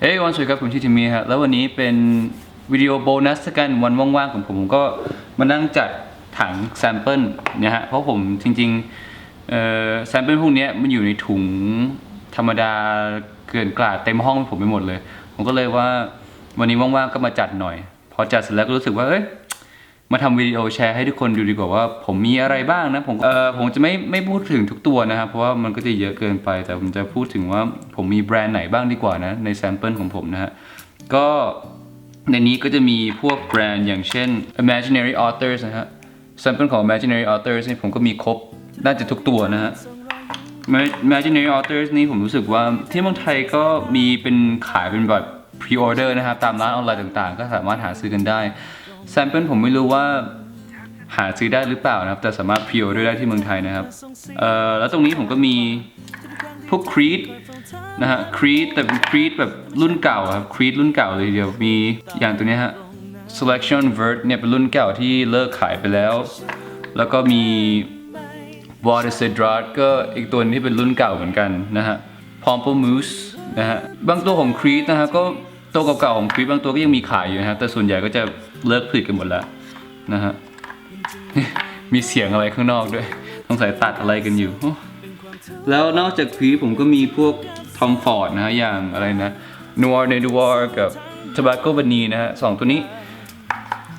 เฮ้ยวันสวัสดีครับผมชื่อทิมมี่ฮะแล้ววันนี้เป็นวิดีโอโบนัสกันวันว่างๆของผมผมก็มานั่งจัดถังแซมเปิลเนี่ยฮะเพราะผมจริงๆเอ่อแซมเปิลพวกนี้มันอยู่ในถุงธรรมดาเกินกลาดเต็มห้องผมไปหมดเลย ผมก็เลยว่าวันนี้ว่างๆก็มาจัดหน่อย พอจัดเสร็จแล้วก็รู้สึกว่าเอ้ย มาทำวิดีโอแชร์ให้ทุกคนดูดีกว่าว่า ผมมีอะไรบ้างนะผมเออผมจะไม่ไม่พูดถึงทุกตัวนะครับ เพราะว่ามันก็จะเยอะเกินไป แต่ผมจะพูดถึงว่าผมมีแบรนด์ไหนบ้างดีกว่านะในแซมเปิลของผมนะฮะก็ในนี้ก็จะมีพวกแบรนด์อย่างเช่น imaginary authors นะฮะแซมเปิลของ imaginary authors นี่ผมก็มีครบน่าจะทุกตัวนะฮะ Imaginary Authors นี่ผมรู้สึกว่าที่เมืองไทยก็มีเป็นขายเป็นแบบ pre-order นะครับตามร้านออนไลน์ต่างๆ ก็สามารถหาซื้อกันได้ แซมเปิลผมไม่รู้ว่าหาซื้อได้หรือเปล่านะครับ แต่สามารถ pre-order ได้ที่เมืองไทยนะครับเอ่อแล้วตรงนี้ผมก็มีพวก Creed นะฮะ Creed แต่เป็น Creed แบบรุ่นเก่าครับ Creed รุ่นเก่าเลยเดียวมีอย่างตัวเนี้ยฮะ Selection Vert เนี่ยเป็นรุ่นเก่าที่เลิกขายไปแล้ว แล้วก็มีวอร์ดเซดรัก็อีกตัวนึงที่เป็นรุ่นเก่าเหมือนกันนะฮะพอม p ป m มูสนะฮะบางตัวของครี d นะฮะก็ตัวเก่าๆของครี d บางตัวก็ยังมีขายอยู่นะฮะแต่ส่วนใหญ่ก็จะ เลิกผลิตกันหมดแล้วนะฮะมีเสียงอะไรข้างนอกด้วยต้องใส่ตัดอะไรกันอยู่ แล้วนอกจากครีผมก็มีพวกทอมฟอร์ดนะฮะอย่างอะไรนะนัวเนดูวอร์กับ Tobacco b a n นะฮะสองตัวนี้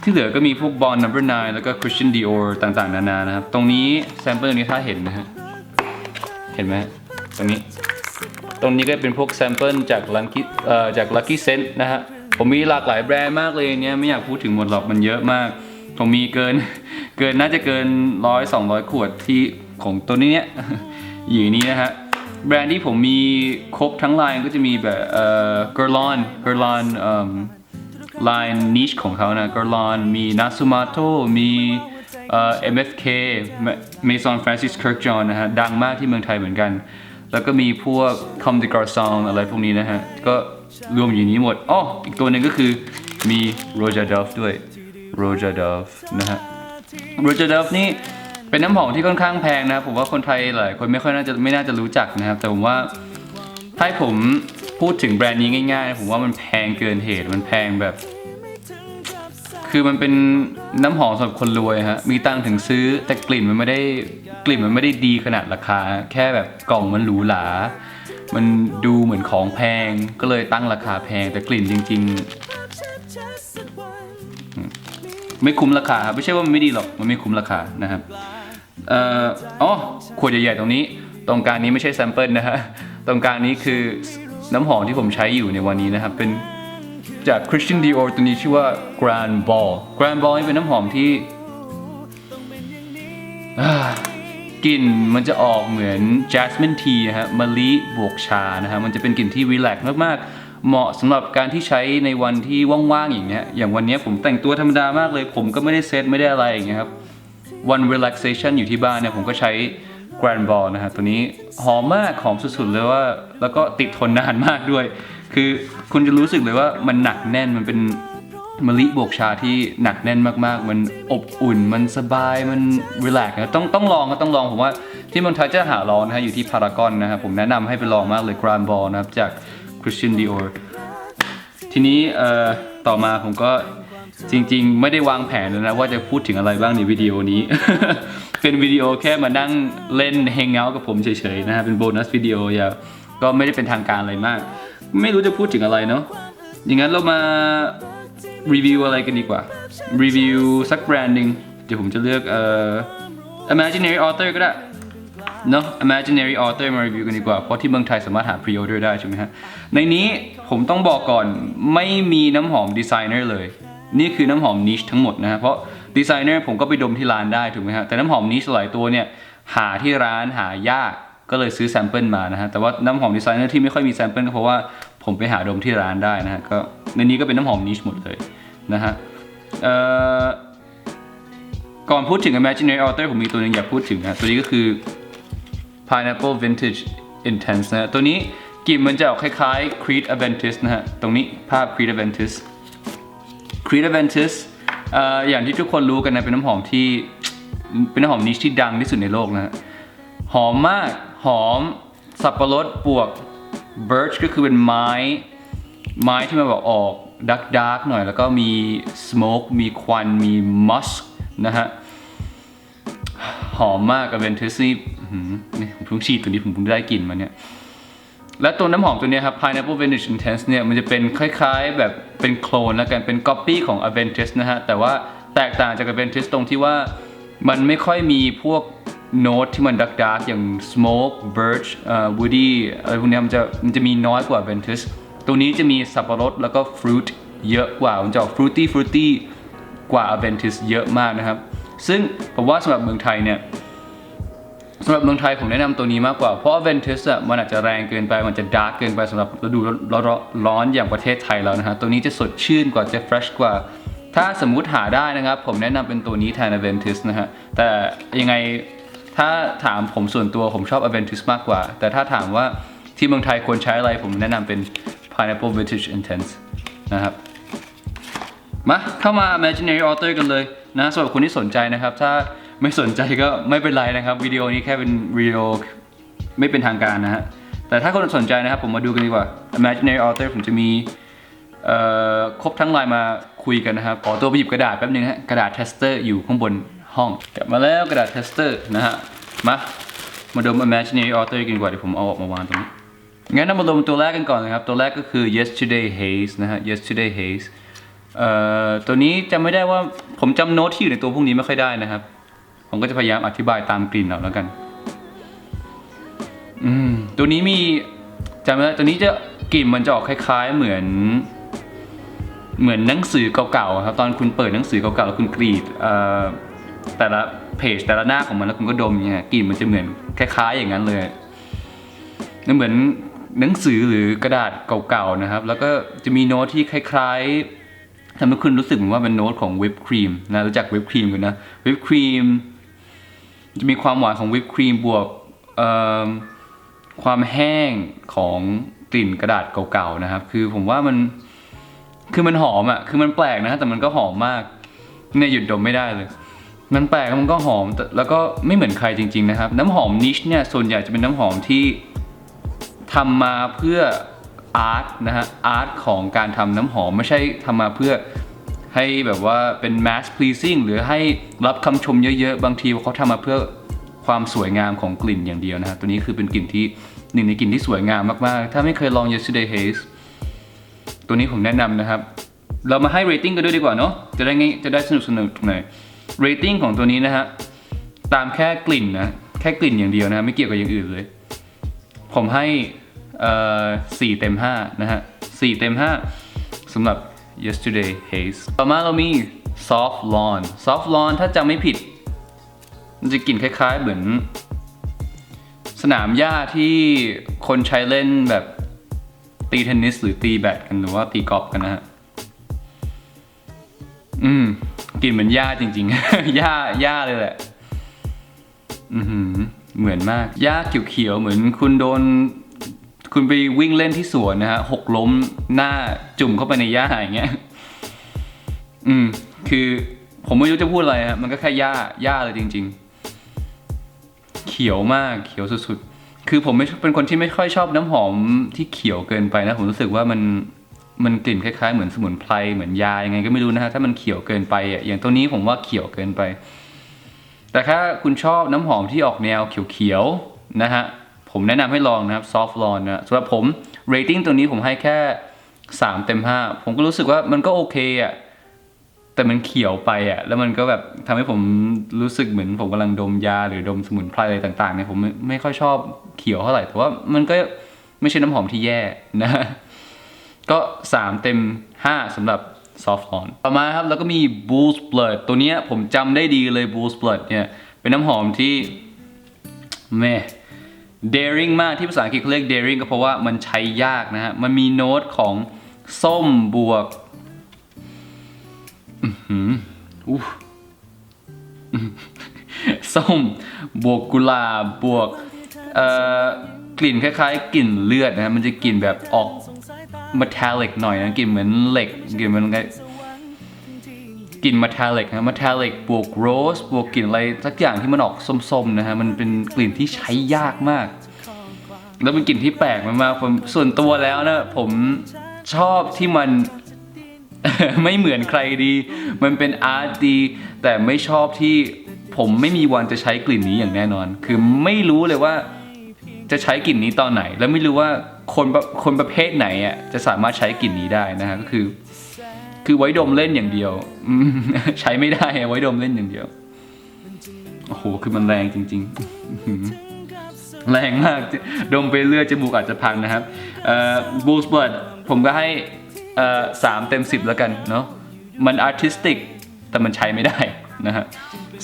ที่เหลือก็มีพวก Bond Number 9แล้วก็ Christian Dior ต่างๆ นานานะครับ ตรงนี้แซมเปิลตรงนี้ถ้าเห็นนะฮะ เห็นไหมตรงนี้ ตรงนี้ก็เป็นพวกแซมเปิลจาก Lucky เอ่อจาก Lucky Scent นะฮะ ผมมีหลากหลายแบรนด์มากเลยเนี่ยไม่อยากพูดถึงหมดหรอกมันเยอะมาก ผมมีเกินเกินน่าจะเกินร้อยสองร้อยขวดที่ของตัวนี้เนี่ยอยู่นี้นะฮะแบรนด์ที่ผมมีครบทั้งไลน์ก็จะมีแบบเอ่อ Guerlain Guerlain เอ่อไลน์นิชของเขานะกอร์ลอนมีนั s ูมาโตมีเอ่อ MFK Maison Francis Kirkjohn นะฮะดังมากที่เมืองไทยเหมือนกัน แล้วก็มีพวก Comme des Garçons อะไรพวกนี้นะฮะก็ รวมอยู่นี้หมดอ๋ออีกตัวหนึ่งก็คือมี Roja Dove ด้วย Roja Dove นะฮะ Roja Dove นี่เป็นน้ำหอมที่ค่อนข้างแพงนะครับผมว่าคนไทยหลายคนไม่ค่อยน่าจะไม่น่าจะรู้จักนะครับ แต่ผมว่าถ้าผมพูดถึงแบรนด์นี้ง่ายๆ ผมว่ามันแพงเกินเหตุมันแพงแบบ คือมันเป็นน้ำหอมสำหรับคนรวยฮะมีตังถึงซื้อแต่กลิ่นมันไม่ได้กลิ่นมันไม่ได้ดีขนาดราคา แค่แบบกล่องมันหรูหรา มันดูเหมือนของแพงก็เลยตั้งราคาแพงแต่กลิ่นจริง ๆ ไม่คุ้มราคาครับไม่ใช่ว่ามันไม่ดีหรอกมันไม่คุ้มราคานะครับเอ่ออ๋อขวดใหญ่ๆตรงนี้ ตรงกลางนี้ไม่ใช่แซมเปิลนะฮะตรงกลางนี้คือน้ำหอมที่ผมใช้อยู่ในวันนี้นะครับ เป็นจาก Christian Dior ตัวนี้ชื่อว่า Grand Ball Grand Ball นี่เป็นน้ำหอมที่ กลิ่นมันจะออกเหมือน Jasmine Tea ฮะมะลิบวกชานะฮะมันจะเป็นกลิ่นที่รีแลกซ์มากๆ เหมาะสำหรับการที่ใช้ในวันที่ว่างๆอย่างเงี้ยอย่างวันเนี้ยผมแต่งตัวธรรมดามากเลย ผมก็ไม่ได้เซตไม่ได้อะไรอย่างเงี้ยครับวัน relaxation อยู่ที่บ้านเนี่ยผมก็ใช้ Grand Ball นะฮะตัวนี้หอมมากหอมสุดๆเลยว่า แล้วก็ติดทนนานมากด้วย คือคุณจะรู้สึกเลยว่ามันหนักแน่นมันเป็น มะลิบวกชาที่หนักแน่นมากๆ มันอบอุ่น มันสบาย มัน relax นะ ต้องต้องลองก็ต้องลอง ผมว่าที่เมืองไทยจะหาลองนะฮะ อยู่ที่พารากอนนะครับ ผมแนะนำให้ไปลองมากเลย Grand Ball นะครับ จาก Christian Dior ทีนี้เอ่อต่อมาผมก็จริงๆ ไม่ได้วางแผนเลยนะ ว่าจะพูดถึงอะไรบ้างในวิดีโอนี้ เป็นวิดีโอแค่มานั่งเล่นเฮงเ u ากับผมเฉยๆนะฮะ เป็นโบนัสวิดีโออย่าก็ไม่ได้เป็นทางการอะไรมาก ไม่รู้จะพูดถึงอะไรเนาะอย่างนั้นเรามา รีวิวอะไรกันดีกว่า รีวิวสักแบรนด์หนึ่งเดี๋ยวผมจะเลือกเอ่อ imaginary author ก็ได้เนอะ imaginary author มารีวิวกันดีกว่า เพราะที่เมืองไทยสามารถหา pre-order ได้ใช่ไหมฮะ ในนี้ผมต้องบอกก่อนไม่มีน้ำหอมดีไซเนอร์เลย นี่คือน้ำหอมนิชทั้งหมดนะฮะ เพราะดีไซเนอร์ผมก็ไปดมที่ร้านได้ถูกไหมฮะ แต่น้ำหอมนิชหลายตัวเนี่ยหาที่ร้านหายากก็เลยซื้อแซมเปิลมานะฮะ แต่ว่าน้ำหอมดีไซเนอร์ที่ไม่ค่อยมีแซมเปิลก็เพราะว่า ผมไปหาดมที่ร้านได้นะฮะก็ในนี้ก็เป็นน้ำหอมนิชหมดเลยนะฮะก่อนพูดถึง imaginary author ผมมีตัวหนึงอยากพูดถึงนะตัวนี้ก็คือ Pineapple Vintage Intense นะะตัวนี้กลิ่นมันจะออกคล้ายๆ Creed Aventus นะฮะ ตรงนี้ภาพ Creed Aventus Creed Aventus อออย่างที่ทุกคนรู้กันนะ เป็นน้ำหอมที่เป็นน้ำหอมนิชที่ดังที่สุดในโลกนะฮะ หอมมาก หอมสับปะรดบวก birch ก็คือเป็นไม้ ไม้ที่มันแบบออกดักดักหน่อย แล้วก็มีสโมกมีควัน มีมัสนะฮะ หอมมากกับเวนทิสนี่นี่ผมเพิ่งฉีดตัวนี้ผมเพิ่งได้กลิ่นมาเนี่ย และตัวน้ำหอมตัวนี้ครับ Pineapple Vintage Intense เนี่ย มันจะเป็นคล้ายๆแบบเป็นโคลนแล้วกัน เป็นก๊อปปี้ของ Aventus นะฮะ แต่ว่าแตกต่างจาก Aventus ตรงที่ว่ามันไม่ค่อยมีพวก โน้ตที่มันดักดักอย่าง smoke birch เอ่อ woody อะไรพวกนี้มันจะมันจะมีน้อยกว่า ventus ตัวนี้จะมีสับปะรดแล้วก็ fruit เยอะกว่า มันจะออก fruity fruity กว่า ventus เยอะมากนะครับ ซึ่งผมว่าสำหรับเมืองไทยเนี่ยสำหรับเมืองไทยผมแนะนำตัวนี้มากกว่า เพราะว่าเวนทิสอะมันอาจจะแรงเกินไป มันจะดาร์กเกินไปสำหรับฤดูร้อนร้อนอย่างประเทศไทยแล้วนะฮะ ตัวนี้จะสดชื่นกว่าจะเฟรชกว่าถ้าสมมุติหาได้นะครับ ผมแนะนำเป็นตัวนี้แทน a v e n t u s นะฮะ แต่ยังไง ถ้าถามผมส่วนตัวผมชอบ a v e n t u s มากกว่า แต่ถ้าถามว่าที่เมืองไทยควรใช้อะไรผมแนะนำเป็น Pineapple Vintage Intense นะครับ มาเข้ามา imaginary author กันเลยนะสำหรับคนที่สนใจนะครับ ถ้าไม่สนใจก็ไม่เป็นไรนะครับวิดีโอนี้แค่เป็นวิดีโอไม่เป็นทางการนะฮะแต่ถ้าคนสนใจนะครับผมมาดูกันดีกว่า imaginary author ผมจะมีครบทั้งลน์มาคุยกันนะครับขอตัวไปหยิบกระดาษแป๊บนึงฮะกระดาษ tester อยู่ข้างบน ห้อง กลับมาแล้วกระดาษ tester นะฮะ มามาดม imaginary author กันดีกว่าเดี๋ยวผมเอาออกมาวางตรงนี้ งั้นเรามาลงตัวแรกกันก่อนนะครับ ตัวแรกก็คือ yesterday haze นะฮะ yesterday haze เอ่อตัวนี้จำไม่ได้ว่าผมจำโน้ตที่อยู่ในตัวพวกนี้ไม่ค่อยได้นะครับ ผมก็จะพยายามอธิบายตามกลิ่นเอาแล้วกันอืมตัวนี้มีจำไม่ได้ตัวนี้จะกลิ่นมันจะออกคล้ายๆ เหมือน เหมือนหนังสือเก่าๆครับตอนคุณเปิดหนังสือเก่าๆแล้วคุณกรีดเอ่อ แต่ละเพจแต่ละหน้าของมันแล้วคุณก็ดมเนี่ยกลิ่นมันจะเหมือนคล้าย ๆ อย่างนั้นเลยนั่นเหมือนหนังสือหรือกระดาษเก่าๆนะครับ แล้วก็จะมีโน้ตที่คล้ายๆทำให้คุณรู้สึกเหมือนว่าเป็นโน้ตของวิปครีมนะรู้จักวิปครีมกันนะวิปครีมจะมีความหวานของวิปครีมบวกความแห้งของกลิ่นกระดาษเก่าๆนะครับ คือผมว่ามันคือมันหอมอะคือมันแปลกนะแต่มันก็หอมมากเนี่ยหยุดดมไม่ได้เลย มันแปลกมันก็หอมแล้วก็ไม่เหมือนใครจริง ๆ นะครับ น้ำหอมนิชเนี่ยส่วนใหญ่จะเป็นน้ำหอมที่ทำมาเพื่ออาร์ตนะฮะอาร์ตของการทำน้ำหอมไม่ใช่ทำมาเพื่อให้แบบว่าเป็น mass pleasing หรือให้รับคำชมเยอะ ๆ บางทีเขาทำมาเพื่อความสวยงามของกลิ่นอย่างเดียวนะฮะตัวนี้คือเป็นกลิ่นที่หนึ่งในกลิ่นที่สวยงามมาก ๆ ถ้าไม่เคยลอง yesterday haze ตัวนี้ผมแนะนำนะครับ เรามาให้ rating กันด้วยดีกว่าเนาะจะได้ง่ายจะได้สนุกสนุกหน่อย rating ของตัวนี้นะฮะ ตามแค่กลิ่นนะ แค่กลิ่นอย่างเดียวนะ ไม่เกี่ยวกับอย่างอื่นเลย ผมให้สี่เต็มห้านะฮะสี่เต็มห้าสำหรับ yesterday haze ต่อมาเรามี soft lawn soft lawn ถ้าจำไม่ผิด มันจะกลิ่นคล้ายๆ เหมือน สนามหญ้าที่คนใช้เล่นแบบตีเทนนิสหรือตีแบดกันหรือว่าตีกอล์ฟกันนะฮะ อืมกลิ่นเหมือนหญ้าจริงๆ หญ้าหญ้าเลยแหละ อือหือ เหมือนมากหญ้าเขียวๆเหมือนคุณโดน คุณไปวิ่งเล่นที่สวนนะฮะหกล้มหน้าจุ่มเข้าไปในหญ้าอย่างเงี้ย อืม คือผมไม่รู้จะพูดอะไรฮะมันก็แค่หญ้าหญ้าเลยจริง ๆ เขียวมากเขียวสุดๆ คือผมไม่เป็นคนที่ไม่ค่อยชอบน้ำหอมที่เขียวเกินไปนะ ผมรู้สึกว่ามัน มันกลิ่นคล้ายๆเหมือนสมุนไพรเหมือนยายังไงก็ไม่รู้นะฮะถ้ามันเขียวเกินไปอะอย่างตัวนี้ผมว่าเขียวเกินไป แต่ถ้าคุณชอบน้ำหอมที่ออกแนวเขียวๆนะฮะผมแนะนำให้ลองนะครับ soft lawn นะสำหรับผม rating ตัวนี้ผมให้แค่ 3 เต็ม 5 ผมก็รู้สึกว่ามันก็โอเคอะแต่มันเขียวไปอะแล้วมันก็แบบทำให้ผมรู้สึกเหมือนผมกำลังดมยาหรือดมสมุนไพรอะไรต่างๆเนี่ยผมไม่ไม่ค่อยชอบเขียวเท่าไหร่แต่ว่ามันก็ไม่ใช่น้ำหอมที่แย่นะ ก็ 3 เต็ม 5สำหรับ soft lawn ต่อมาครับแล้วก็มี Bull's Blood ตัวเนี้ยผมจำได้ดีเลย Bull's Blood เนี่ยเป็นน้ำหอมที่แม่ daring มากที่ภาษาอังกฤษเขาเรียก daring ก็เพราะว่ามันใช้ยากนะฮะ มันมีโน้ตของส้มบวกอื้มอู้ส้มบวกกุหลาบบวกเอ่อกลิ่นคล้ายๆ กลิ่นเลือดนะฮะมันจะกลิ่นแบบออก metallic หน่อยนะกลิ่นเหมือนเหล็กกลิ่นเหมือนไงกลิ่น metallic นะ metallic บวก rose บวกกลิ่นอะไรสักอย่างที่มันออกส้มๆนะฮะมันเป็นกลิ่นที่ใช้ยากมาก แล้วเป็นกลิ่นที่แปลกมากๆผมส่วนตัวแล้วนะผมชอบที่มันไม่เหมือนใครดี มันเป็นอาร์ตดี แต่ไม่ชอบที่ผมไม่มีวันจะใช้กลิ่นนี้อย่างแน่นอน คือไม่รู้เลยว่าจะใช้กลิ่นนี้ตอนไหน แล้วไม่รู้ว่า คนประคนประเภทไหนอะจะสามารถใช้กลิ่นนี้ได้นะฮะก็คือ คือไว้ดมเล่นอย่างเดียวอืใช้ไม่ได้ไว้ดมเล่นอย่างเดียวโอ้โหคือมันแรงจริง ๆ แรงมากดมไปเรื่อยจมูกอาจจะพังนะครับเอ่อบูสเบิร์ดผมก็ให้สามเต็มสิบแล้วกันเนาะมันอาร์ติสติกแต่มันใช้ไม่ได้นะฮะ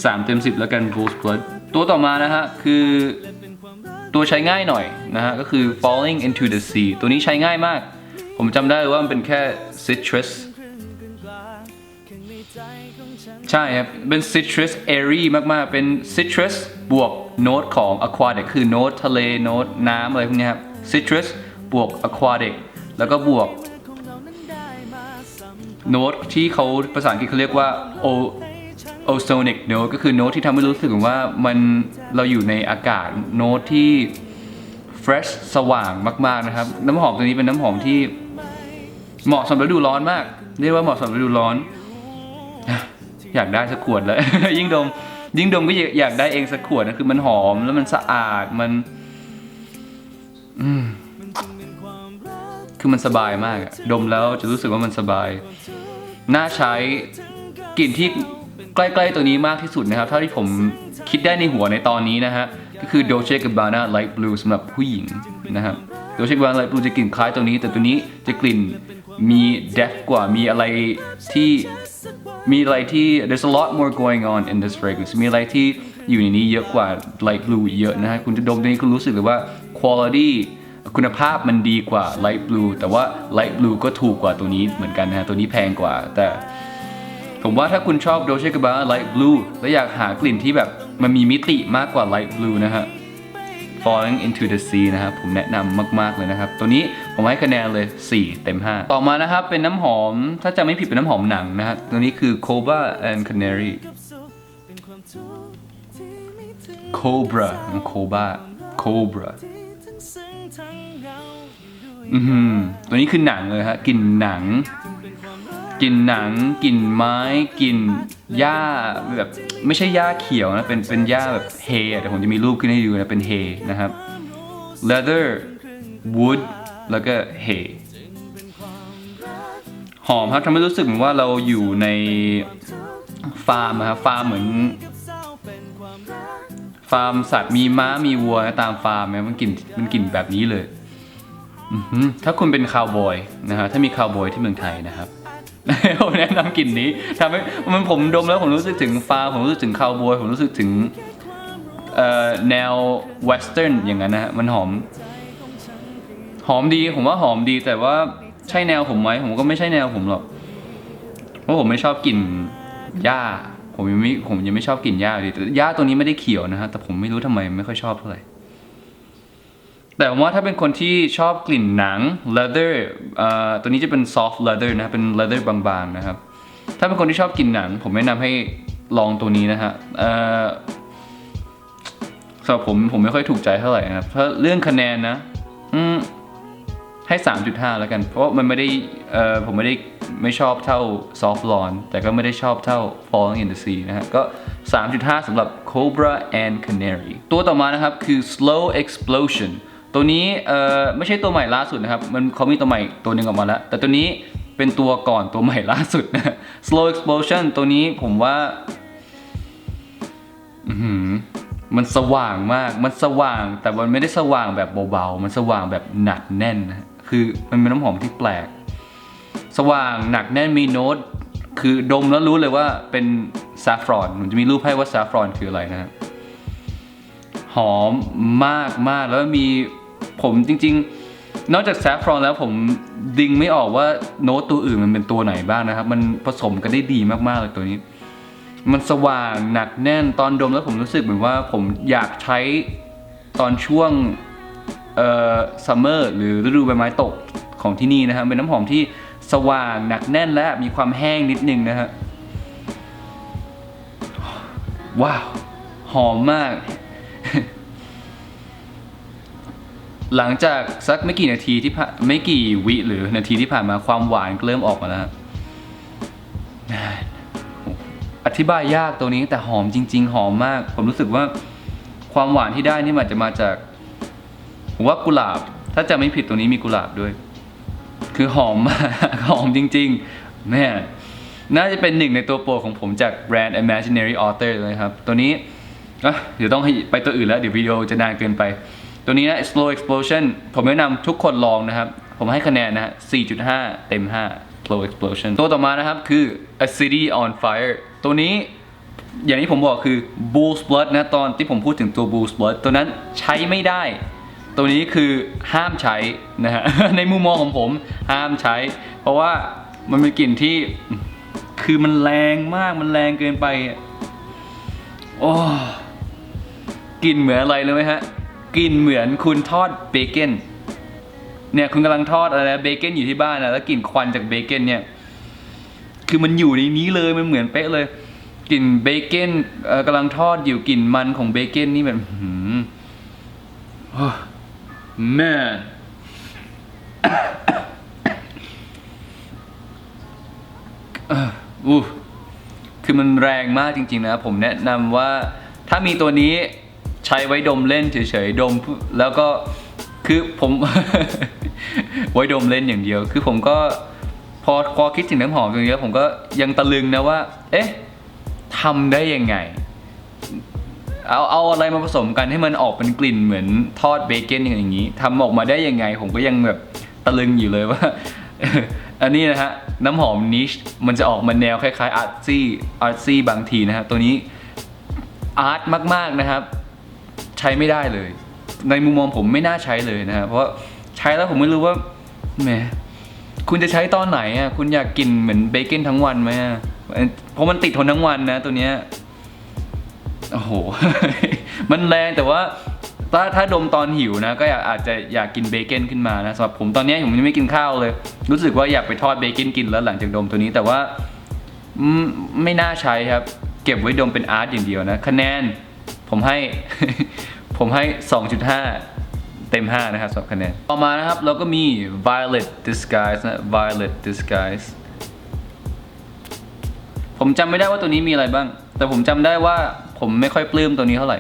สามเต็มสิบแล้วกันบูสเบิร์ดตัวต่อมานะฮะคือ ตัวใช้ง่ายหน่อยนะฮะก็คือ falling into the sea ตัวนี้ใช้ง่ายมาก ผมจำได้ว่ามันเป็นแค่ citrus ใช่ครับ เป็น citrus airy มากๆ เป็น citrus บวกโน้ตของ aquatic คือโน้ตทะเลโน้ตน้ำอะไรพวกเนี้ยครับ citrus บวก aquatic แล้วก็บวกโน้ตที่เขาภาษาอังกฤษเขาเรียกว่า o ozonic note ก็คือโน้ตที่ทำให้รู้สึกว่ามันเราอยู่ในอากาศโน้ตที่ fresh สว่างมาก ๆ นะครับ น้ำหอมตัวนี้เป็นน้ำหอมที่เหมาะสำหรับฤดูร้อนมาก เรียกว่าเหมาะสำหรับฤดูร้อน อยากได้สักขวดเลย ยิ่งดม ยิ่งดมก็อยากได้เองสักขวดนะคือมันหอมแล้วมันสะอาดมันมคือมันสบายมากดมแล้วจะรู้สึกว่ามันสบาย น่าใช้กลิ่นที่ ใกล้ๆตัวนี้มากที่สุดนะครับ เท่าที่ผมคิดได้ในหัวในตอนนี้นะฮะ ก็คือ Dolce Gabbana Light Blue สำหรับผู้หญิงนะครับ Dolce Gabbana Light Blue จะกลิ่นคล้ายตัวนี้ แต่ตัวนี้จะกลิ่นมี depth กว่ามีอะไรที่มีอะไรที่ there's a lot more going on in this fragrance มีอะไรที่อยู่ในนี้เยอะกว่า light blue เยอะนะฮะ คุณจะดมตัวนี้คุณรู้สึกเลยว่า quality คุณภาพมันดีกว่า light blue แต่ว่า light blue ก็ถูกกว่าตัวนี้เหมือนกันนะฮะ ตัวนี้แพงกว่าแต่ ผมว่าถ้าคุณชอบ Dolce Gabbana Light Blue และอยากหากลิ่นที่แบบมันมีมิติมากกว่า Light Blue นะฮะ Falling into the Sea นะครับผมแนะนำมาก ๆ เลยนะครับ ตัวนี้ผมให้คะแนนเลย 4 เต็ม 5 ต่อมานะครับเป็นน้ำหอม ถ้าจะไม่ผิดเป็นน้ำหอมหนังนะฮะ ตัวนี้คือ Cobra and Canary Cobra Cobra Cobra อือหือตัวนี้คือหนังเลยฮะกลิ่นหนัง กลิ่นหนังกลิ่นไม้กลิ่นหญ้าแบบไม่ใช่หญ้าเขียวนะเป็นเป็นหญ้าแบบเฮอะเดี๋ยวผมจะมีรูปขึ้นให้ดูนะเป็นเฮนะครับ leather wood แล้วก็ hay หอมครับทำให้รู้สึกเหมือนว่าเราอยู่ในฟาร์มอะครับฟาร์มเหมือน ฟาร์มสัตว์มีม้ามีวัวนะตามฟาร์มนะมันกลิ่นมันกลิ่นแบบนี้เลยอือหือถ้าคุณเป็นคาวบอยนะฮะถ้ามีคาวบอยที่เมืองไทยนะครับ ผมแนะนำกลิ่นนี้ทำให้มันผมดมแล้วผมรู้สึกถึงฟ้าผมรู้สึกถึงคาวบอยผมรู้สึกถึงเอ่อแนวเวสเทิร์นอย่างนั้นนะฮะมันหอม หอมดีผมว่าหอมดีแต่ว่าใช่แนวผมไหมผมก็ไม่ใช่แนวผมหรอกเพราะผมไม่ชอบกลิ่นหญ้าผมยังไม่ผมยังไม่ชอบกลิ่นหญ้าเลยแต่หญ้าตัวนี้ไม่ได้เขียวนะฮะแต่ผมไม่รู้ทำไมไม่ค่อยชอบเท่าไหร่ แต่ผมว่าถ้าเป็นคนที่ชอบกลิ่นหนัง leather อ่อตัวนี้จะเป็น soft leather นะเป็น leather บางๆนะครับ ถ้าเป็นคนที่ชอบกลิ่นหนัง ผมแนะนำให้ลองตัวนี้นะฮะอ่อสำหรับผมผมไม่ค่อยถูกใจเท่าไหร่นะครับ ถ้าเรื่องคะแนนนะอืมให้ 3.5 แล้วกัน เพราะมันไม่ได้เอ่อผมไม่ได้ไม่ชอบเท่า soft lawn แต่ก็ไม่ได้ชอบเท่า falling in the sea นะฮะก็ 3.5สำหรับ cobra and canary ตัวต่อมานะครับคือ slow explosion ตัวนี้เอ่อไม่ใช่ตัวใหม่ล่าสุดนะครับ มันเขามีตัวใหม่ตัวหนึ่งออกมาแล้ว แต่ตัวนี้เป็นตัวก่อนตัวใหม่ล่าสุดนะ slow explosion ตัวนี้ผมว่าอืมันสว่างมาก มันสว่าง แต่มันไม่ได้สว่างแบบเบาๆ มันสว่างแบบหนักแน่นนะคือมันเป็นน้ำหอมที่แปลก สว่างหนักแน่นมีโน้ต คือดมแล้วรู้เลยว่าเป็นซาฟรอนผมจะมีรูปให้ว่าซาฟรอนคืออะไรนะ หอมมากมากแล้วมี ผมจริง ๆ นอกจากแซาฟรอนแล้วผมดึงไม่ออกว่าโน้ตตัวอื่นมันเป็นตัวไหนบ้างนะครับ มันผสมกันได้ดีมากๆเลยตัวนี้ มันสว่างหนักแน่นตอนดมแล้วผมรู้สึกเหมือนว่าผมอยากใช้ตอนช่วงเอ่อซัมเมอร์หรือฤดูใบไม้ตกของที่นี่นะครับเป็นน้ำหอมที่สว่างหนักแน่นและมีความแห้งนิดนึงนะฮะว้าว หอมมาก หลังจากสักไม่กี่นาทีที่ผ่านไม่กี่วิหรือนาทีที่ผ่านมาความหวานเริ่มออกมาแล้วอธิบายยากตัวนี้แต่หอมจริง ๆ หอมมาก ผมรู้สึกว่าความหวานที่ได้นี่มันจะมาจากผมว่ากุหลาบ ถ้าจะไม่ผิดตัวนี้มีกุหลาบด้วย คือหอมมากหอมจริงๆแม่น่าจะเป็นหนึ่งในตัวโปรดของผมจากแบรนด์ Imaginary Author เลยครับ ตัวนี้เดี๋ยวต้องไปตัวอื่นแล้ว เดี๋ยววิดีโอจะนานเกินไป ตัวนี้นะ Slow Explosion ผมแนะนำทุกคนลองนะครับ ผมให้คะแนนนะฮะ4.5 เต็ม 5 Slow Explosion ตัวต่อมานะครับคือ A City on Fire ตัวนี้อย่างที่ผมบอกคือ Bull's Blood นะ ตอนที่ผมพูดถึงตัว Bull's Blood ตัวนั้นใช้ไม่ได้ ตัวนี้คือห้ามใช้นะฮะ ในมุมมองของผมห้ามใช้ เพราะว่ามันเป็นกลิ่นที่คือมันแรงมากมันแรงเกินไปอะโอ้กลิ่นเหมือนอะไรเลยไหมฮะ กลิ่นเหมือนคุณทอดเบคอนเนี่ยคุณกำลังทอดอะไรเบคอนอยู่ที่บ้านนะแล้วกลิ่นควันจากเบคอนเนี่ยคือมันอยู่ในนี้เลยมันเหมือนเป๊ะเลยกลิ่นเบคอนเอ่อกำลังทอดอยู่กลิ่นมันของเบคอนนี่แบบหืมโอ้แม่เอ่ออู้คือมันแรงมากจริงๆนะ ผมแนะนำว่าถ้ามีตัวนี้ ใช้ไว้ดมเล่นเฉยๆดมแล้วก็คือผม ไว้ดมเล่นอย่างเดียว คือผมก็พอพอคิดถึงน้ำหอมตรงนี้แล้วผมก็ยังตะลึงนะว่า เอ๊ะทำได้ยังไง เอาเอาอะไรมาผสมกันให้มันออกเป็นกลิ่นเหมือนทอดเบคอนอย่างนี้ทำออกมาได้ยังไง ผมก็ยังแบบตะลึงอยู่เลยว่าอันนี้นะฮะน้ำหอมนิชมันจะออกมาแนวคล้ายๆอาร์ตซี่อาร์ตซี่บางทีนะฮะตัวนี้อาร์ตมากๆนะครับ ใช้ไม่ได้เลย ในมุมมองผมไม่น่าใช้เลยนะฮะเพราะใช้แล้วผมไม่รู้ว่าแหมคุณจะใช้ตอนไหนอะคุณอยากกินเหมือนเบคอนทั้งวันไหมเพราะมันติดทนทั้งวันนะ ตัวเนี้ยโอ้โห มันแรงแต่ว่าถ้าถ้าดมตอนหิวนะ ก็อยากอาจจะอยากกินเบคอนขึ้นมานะสำหรับผมตอนนี้ผมยังไม่กินข้าวเลย รู้สึกว่าอยากไปทอดเบคอนกินแล้วหลังจากดมตัวนี้แต่ว่าไม่น่าใช้ครับ เก็บไว้ดมเป็นอาร์ตอย่างเดียวนะคะแนน ผมให้ ผมให้ 2.5 เต็ม 5 นะครับสำหรับคะแนน ต่อมานะครับเราก็มี violet disguise นะ violet disguise ผมจำไม่ได้ว่าตัวนี้มีอะไรบ้าง แต่ผมจำได้ว่าผมไม่ค่อยปลื้มตัวนี้เท่าไหร่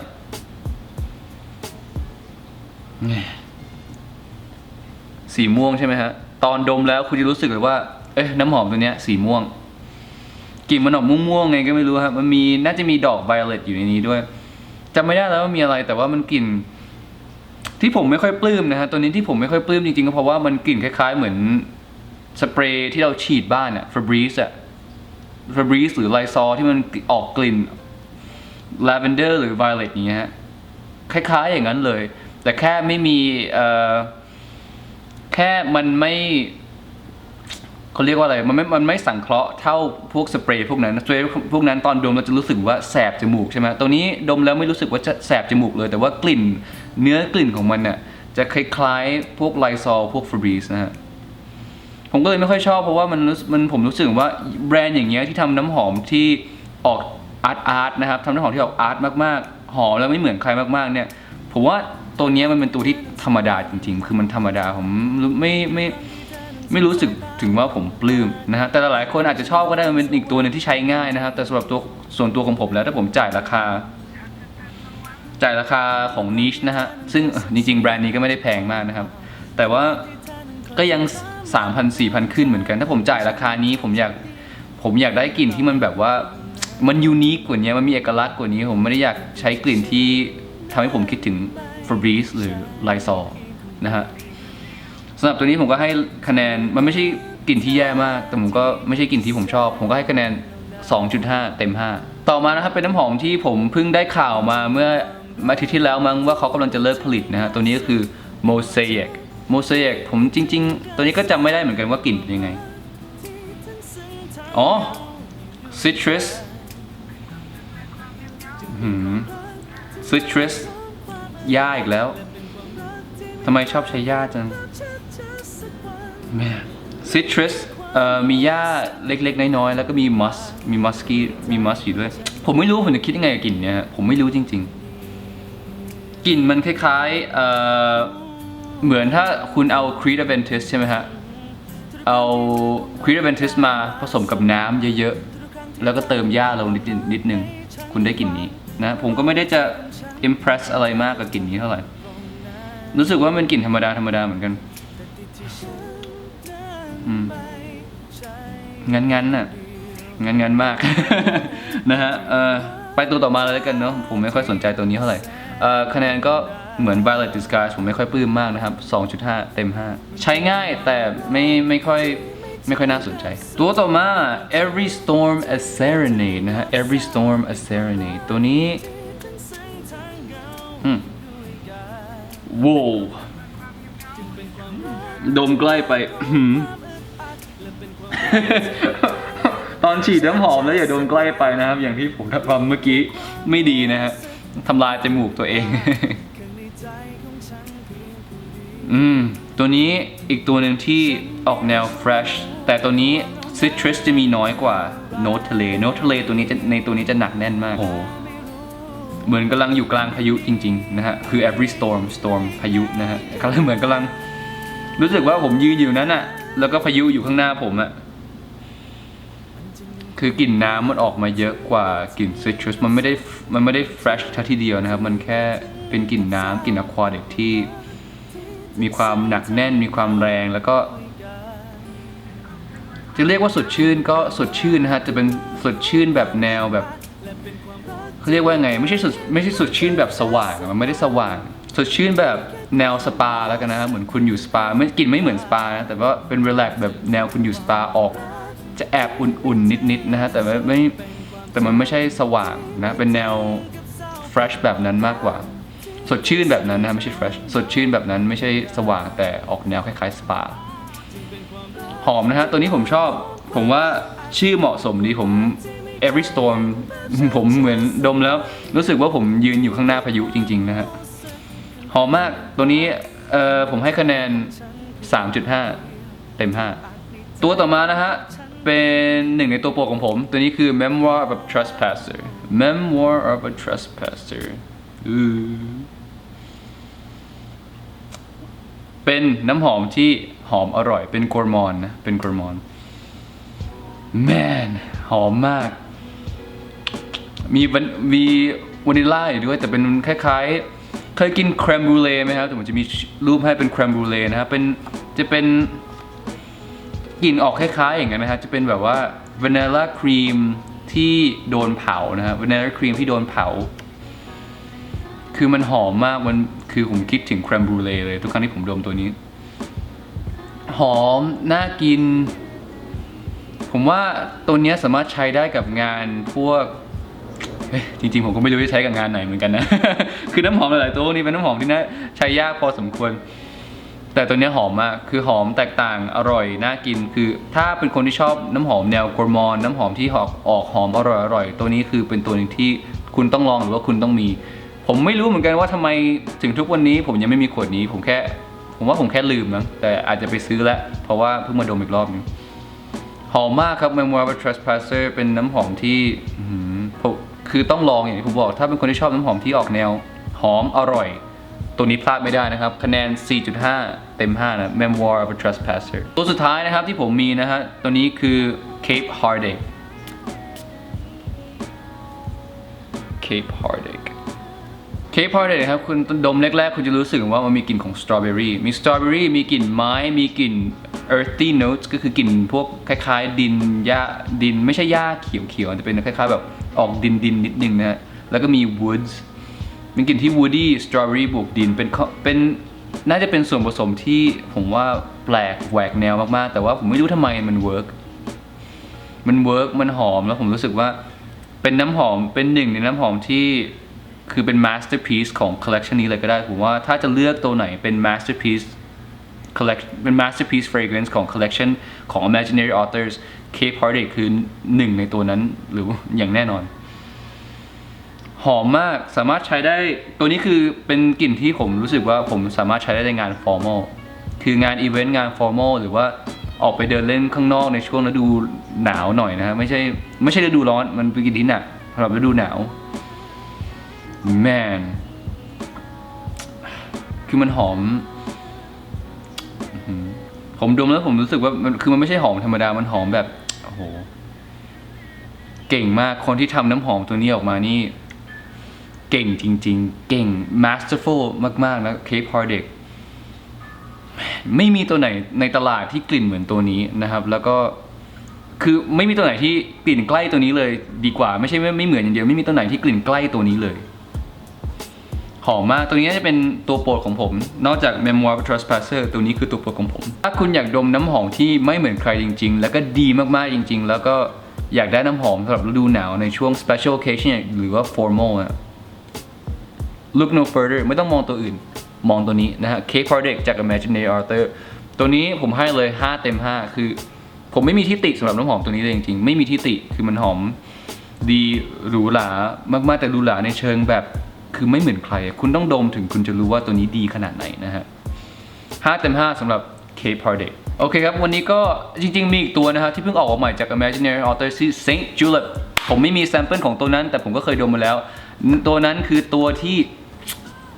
สีม่วงใช่ไหมฮะ ตอนดมแล้วคุณจะรู้สึกเลยว่า เอ๊ะน้ำหอมตัวเนี้ยสีม่วงกลิ่นมันออกม่วงๆไงก็ไม่รู้ครับ มันมีน่าจะมีดอกไวโอเลตอยู่ในนี้ด้วย จำไม่ได้แล้วว่ามีอะไรแต่ว่ามันกลิ่น ที่ผมไม่ค่อยปลื้มนะฮะตัวนี้ที่ผมไม่ค่อยปลื้มจริงๆก็เพราะว่ามันกลิ่นคล้าย ๆ เหมือนสเปรย์ที่เราฉีดบ้านอะ Febreze อะ Febreze หรือไลซอที่มันออกกลิ่น lavender หรือ violet อย่างเงี้ยฮะคล้าย ๆ อย่างนั้นเลย แต่แค่ไม่มีเอ่อแค่มันไม่ เขาเรียกว่าอะไร มันไม่ มันไม่สังเคราะห์เท่าพวกสเปรย์พวกนั้นสเปรย์พวกนั้นตอนดมเราจะรู้สึกว่าแสบจมูกใช่ไหมตัวนี้ดมแล้วไม่รู้สึกว่าจะแสบจมูกเลย แต่ว่ากลิ่นเนื้อกลิ่นของมันน่ะจะคล้ายๆ พวกไลซอลพวกฟรีสนะฮะ ผมก็เลยไม่ค่อยชอบเพราะว่ามันรู้สึกมันผมรู้สึกว่าแบรนด์อย่างเงี้ยที่ทำน้ำหอมที่ออกอาร์ตอาร์ตนะครับทำน้ำหอมที่ออกอาร์ตมากๆ หอมแล้วไม่เหมือนใครมากๆเนี่ย ผมว่าตัวนี้มันเป็นตัวที่ธรรมดาจริง ๆ คือมันธรรมดาผมไม่ไม่ไม่ ไม่รู้สึกถึงว่าผมปลื้มนะฮะแต่หลายคนอาจจะชอบก็ได้มันเป็นอีกตัวหนึงที่ใช้ง่ายนะครับ แต่สำหรับตัวส่วนตัวของผมแล้วถ้าผมจ่ายราคา จ่ายราคาของนิชนะฮะซึ่งจริงๆแบรนด์นี้ก็ไม่ได้แพงมากนะครับ แต่ว่าก็ยัง 3,000 4,000 ขึ้นเหมือนกัน ถ้าผมจ่ายราคานี้ผมอยากผมอยากได้กลิ่นที่มันแบบว่ามันยูนิคกว่านี้มันมีเอกลักษณ์กว่านี้ผมไม่ได้อยากใช้กลิ่นที่ทำให้ผมคิดถึง Febreze หรือ Lysol นะฮะ สำหรับตัวนี้ผมก็ให้คะแนนมันไม่ใช่กลิ่นที่แย่มาก แต่ผมก็ไม่ใช่กลิ่นที่ผมชอบ ผมก็ให้คะแนน 2.5 เต็ม 5 ต่อมานะครับเป็นน้ำหอมที่ผมเพิ่งได้ข่าวมาเมื่ออาทิตย์ที่แล้วมั้งว่าเขากำลังจะเลิกผลิตนะฮะตัวนี้ก็คือ Mosaic Mosaic ผมจริง ๆ ตัวนี้ก็จำไม่ได้เหมือนกันว่ากลิ่นเป็นยังไง อ๋อ Citrus หืม Citrus ย่าอีกแล้ว ทำไมชอบใช้ย่าจัง แม่ Citrus เอ่อมีหญ้าเล็กๆ น้อยๆ แล้วก็มีมัสมีมัสกี้มีมัสอยู่ด้วย ผมไม่รู้ผมจะคิดยังไงกับกลิ่นเนี่ยฮะผมไม่รู้จริง ๆ กลิ่นมันคล้ายๆเอ่อเหมือนถ้าคุณเอา Creed Aventus ใช่ไหมฮะ เอา Creed Aventus มาผสมกับน้ำเยอะๆ แล้วก็เติมหญ้าลงนิดนิดนึง คุณได้กลิ่นนี้นะ ผมก็ไม่ได้จะ impress อะไรมากกับกลิ่นนี้เท่าไหร่ รู้สึกว่ามันกลิ่นธรรมดาธรรมดาเหมือนกัน งั้นงั้นๆน่ะ งั้นงั้นๆมาก นะฮะเออไปตัวต่อมาเลยแล้วกันเนาะผมไม่ค่อยสนใจตัวนี้เท่าไหร่เออคะแนนก็เหมือน Violet Disguise ผมไม่ค่อยปลื้มมากนะครับ 2.5 เต็ม 5 ใช้ง่ายแต่ไม่ไม่ค่อยไม่ค่อยน่าสนใจ ตัวต่อมา Every Storm a Serenade นะฮะ Every Storm a Serenade ตัวนี้อืมโว้วดมใกล้ไปหืม ตอนฉีดน้ำหอมแล้วอย่าดมใกล้ไปนะครับ อย่างที่ผมทำเมื่อกี้ไม่ดีนะฮะทำลายจมูกตัวเอง อืม ตัวนี้อีกตัวหนึ่งที่ออกแนว fresh แต่ตัวนี้ citrus จะมีน้อยกว่าโน้ตทะเลโน้ตทะเลตัวนี้จะในตัวนี้จะหนักแน่นมาก โอ้โหเหมือนกำลังอยู่กลางพายุจริงๆนะฮะ คือ every storm storm พายุนะฮะกำลังเหมือนกำลัง รู้สึกว่าผมยืนอยู่นั้นอะแล้วก็พายุอยู่ข้างหน้าผมอะ คือกลิ่นน้ำมันออกมาเยอะกว่ากลิ่นซิตรัสมันไม่ได้มันไม่ได้ fresh ทัทีเดียวนะครับ มันแค่เป็นกลิ่นน้ำกลิ่นอะควาเด็กที่มีความหนักแน่นมีความแรงแล้วก็ จะเรียกว่าสดชื่นก็สดชื่นนะฮะจะเป็นสดชื่นแบบแนวแบบเขาเรียกว่าไงไม่ใช่สดไม่ใช่สดชื่นแบบสว่างมันไม่ได้สว่าง สดชื่นแบบแนวสปาแล้วกันนะครับเหมือนคุณอยู่สปาไม่กลิ่นไม่เหมือนสปานะแต่ว่าเป็น relax แบบแนวคุณอยู่สปาออก จะแอบอุ่นๆ นิดๆนะฮะแต่ไม่ไม่แต่มันไม่ใช่สว่างนะเป็นแนว fresh แบบนั้นมากกว่า สดชื่นแบบนั้นนะไม่ใช่ fresh สดชื่นแบบนั้นไม่ใช่สว่างแต่ออกแนวคล้ายๆสปาหอมนะฮะตัวนี้ผมชอบ ผมว่าชื่อเหมาะสมดีผม every storm ผมเหมือนดมแล้ว รู้สึกว่าผมยืนอยู่ข้างหน้าพายุจริง ๆ นะฮะหอมมากตัวนี้เออผมให้คะแนน 3.5 เต็ม 5 ตัวต่อมานะฮะ เป็นหนึ่งในตัวโปรดของผม ตัวนี้คือ Memoir of a Trespasser Memoir of a Trespasser เป็นน้ำหอมที่หอมอร่อย เป็นกอร์มอนนะ เป็นกอร์มอน แมน หอมมาก มีวันมีวานิลลาอยู่ด้วย แต่เป็นคล้ายๆ เคยกินแครมบรูเล่ไหมครับแต่ผมจะมีรูปให้เป็นแครมบรูเล่นะครับ เป็นจะเป็น กลิ่นออกคล้ายๆอย่างนั้นนะครับจะเป็นแบบว่าวานิลลาครีมที่โดนเผานะครับวานิลลาครีมที่โดนเผา คือมันหอมมากมันคือผมคิดถึงแครมบรูเล่เลย ทุกครั้งที่ผมดมตัวนี้ หอม น่ากิน ผมว่าตัวนี้สามารถใช้ได้กับงานพวกจริงๆ ผมก็ไม่รู้จะใช้กับงานไหนเหมือนกันนะ คือน้ำหอมหลายๆตัวนี้เป็นน้ำหอมที่น่าใช้ยากพอสมควร แต่ตัวเนี้ยหอมมาก คือหอมแตกต่างอร่อย น่ากิน คือถ้าเป็นคนที่ชอบน้ำหอมแนวกอร์มอนน้ำหอมที่ออกออกหอมอร่อยอร่อยตัวนี้คือเป็นตัวหนึ่งที่คุณต้องลองหรือว่าคุณต้องมี ผมไม่รู้เหมือนกันว่าทำไมถึงทุกวันนี้ ผมยังไม่มีขวดนี้ ผมแค่ ผมว่าผมแค่ลืมนะแต่อาจจะไปซื้อแล้วเพราะว่าเพิ่งมาดมอีกรอบนึงหอมมากครับ Memoir of Trespasser เป็นน้ำหอมที่คือต้องลองอย่างที่ผมบอก ถ้าเป็นคนที่ชอบน้ำหอมที่ออกแนว หอมอร่อย ตัวนี้พลาดไม่ได้นะครับ คะแนน 4.5 เต็ม 5 นะ Memoir of a Trespasser ตัวสุดท้ายนะครับที่ผมมีนะฮะ ตัวนี้คือ Cape Heartache Cape Heartache Cape Heartache ครับ คุณดมแรกๆ คุณจะรู้สึกว่ามันมีกลิ่นของสตรอเบอรี่ มีสตรอเบอรี่ มีกลิ่นไม้ มีกลิ่น earthy notes ก็คือกลิ่นพวกคล้ายๆ ดินหญ้าดินไม่ใช่หญ้าเขียวๆแต่เป็นคล้ายๆแบบออกดินดินๆนิดนึงนะฮะแล้วก็มี woods เป็นกลิ่นที่ woody strawberry บวกดินเป็นเป็นน่าจะเป็นส่วนผสมที่ผมว่าแปลกแหวกแนวมากๆ แต่ว่าผมไม่รู้ทำไมมันเวิร์กมันเวิร์กมันหอมแล้วผมรู้สึกว่า เป็นน้ำหอมเป็นหนึ่งในน้ำหอมที่คือเป็น masterpiece ของ collection นี้เลยก็ได้ ผมว่าถ้าจะเลือกตัวไหนเป็น masterpiece collect เป็น masterpiece fragrance ของ collection ของ imaginary authors Cape Heartache คือหนึ่งในตัวนั้นหรืออย่างแน่นอน หอมมากสามารถใช้ได้ตัวนี้คือเป็นกลิ่นที่ผมรู้สึกว่าผมสามารถใช้ได้ในงาน formal คืองานอีเวนต์งาน formal หรือว่าออกไปเดินเล่นข้างนอกในช่วงฤดูหนาวหน่อยนะฮะไม่ใช่ไม่ใช่ฤดูร้อนมันเป็นกลิ่นที่หนักสำหรับฤดูหนาวแมนคือมันหอม ผมดมแล้วผมรู้สึกว่ามันคือมันไม่ใช่หอมธรรมดา มันหอมแบบโอ้โห เก่งมากคนที่ทำน้ำหอมตัวนี้ออกมานี่ เก่งจริง ๆ เก่ง masterful มากๆนะ Cape Heartache ไม่มีตัวไหนในตลาดที่กลิ่นเหมือนตัวนี้นะครับ แล้วก็คือไม่มีตัวไหนที่กลิ่นใกล้ตัวนี้เลยดีกว่า ไม่ใช่ว่ไม่เหมือนอย่างเดียวไม่มีตัวไหนที่กลิ่นใกล้ตัวนี้เลยหอมมาก ตัวนี้จะเป็นตัวโปรดของผม นอกจาก Memoir Trespasser ตัวนี้คือตัวโปรดของผม ถ้าคุณอยากดมน้ำหอมที่ไม่เหมือนใครจริง ๆ แล้วก็ดีมากๆจริง ๆ แล้วก็อยากได้น้ำหอมสำหรับฤดูหนาวในช่วง special occasion หรือว่า formal อะ look no further ไม่ต้องมองตัวอื่น มองตัวนี้นะฮะ Cape Heartache จาก Imaginary Arthur ตัวนี้ผมให้เลย 5 เต็ม 5 คือ ผมไม่มีที่ติสำหรับน้ำหอมตัวนี้เลยจริงๆ ไม่มีที่ติคือมันหอมดีหรูหรามากๆแต่หรูหราในเชิงแบบ คือไม่เหมือนใคร คุณต้องดมถึงคุณจะรู้ว่าตัวนี้ดีขนาดไหนนะฮะ5เต็ม 5สำหรับ Cape Heartache โอเคครับ วันนี้ก็จริงๆ มีอีกตัวนะฮะที่เพิ่งออกมาใหม่จาก Imaginary Author ชื่อ Saint Julep ผมไม่มีแซมเปิลของตัวนั้น แต่ผมก็เคยดมมาแล้ว ตัวนั้นคือตัวที่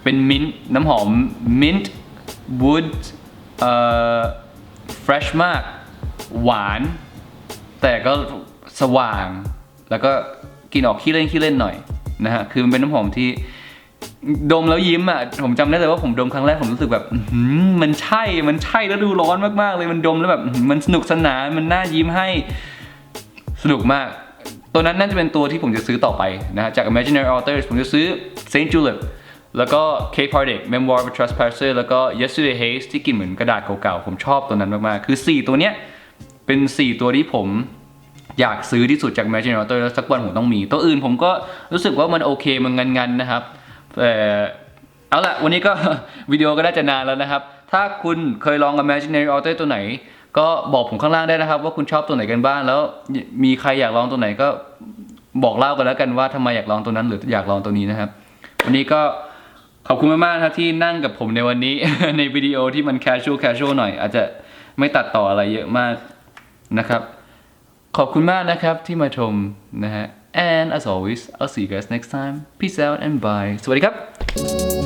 เป็นมิ้นท์น้ำหอมมิ้นท์ wood เอ่อ fresh มาก หวาน แต่ก็สว่าง แล้วก็กลินออกขี้เล่นขี้เล่นหน่อยนะฮะ คือมันเป็นน้ำหอมที่ดมแล้วยิ้มอะ ผมจำได้เลยว่าผมดมครั้งแรกผมรู้สึกแบบมันใช่ มันใช่แล้วดูร้อนมากๆเลย มันดมแล้วแบบมันสนุกสนาน มันน่ายิ้มให้ สนุกมาก ตัวนั้นน่าจะเป็นตัวที่ผมจะซื้อต่อไปนะฮะจาก Imaginary Authors ผมจะซื้อ Saint Julep แล้วก็ Cape Heartache Memoir of a Trespasser แล้วก็ Yesterday Haze ที่กินเหมือนกระดาษเก่าๆ ผมชอบตัวนั้นมากๆ คือ 4 ตัวเนี้ย เป็น 4 ตัวที่ผมอยากซื้อที่สุดจาก Imaginary Authors แล้วสักวันผมต้องมี ตัวอื่นผมก็รู้สึกว่ามันโอเคมันงันๆนะครับแต่เอาละวันนี้ก็วิดีโอก็ได้จะนานแล้วนะครับ ถ้าคุณเคยลอง Imaginary Author ตัวไหน ก็บอกผมข้างล่างได้นะครับ ว่าคุณชอบตัวไหนกันบ้างแล้วมีใครอยากลองตัวไหนก็บอกเล่ากันแล้วกันว่าทำไมอยากลองตัวนั้นหรืออยากลองตัวนี้นะครับ วันนี้ก็ ขอบคุณมากๆครับที่นั่งกับผมในวันนี้ ในวิดีโอที่มันแคชชวลแคชชวลหน่อย อาจจะไม่ตัดต่ออะไรเยอะมากนะครับ ขอบคุณมากนะครับที่มาชมนะฮะ and as always I'll see you guys next time peace out and bye สวัสดีครับ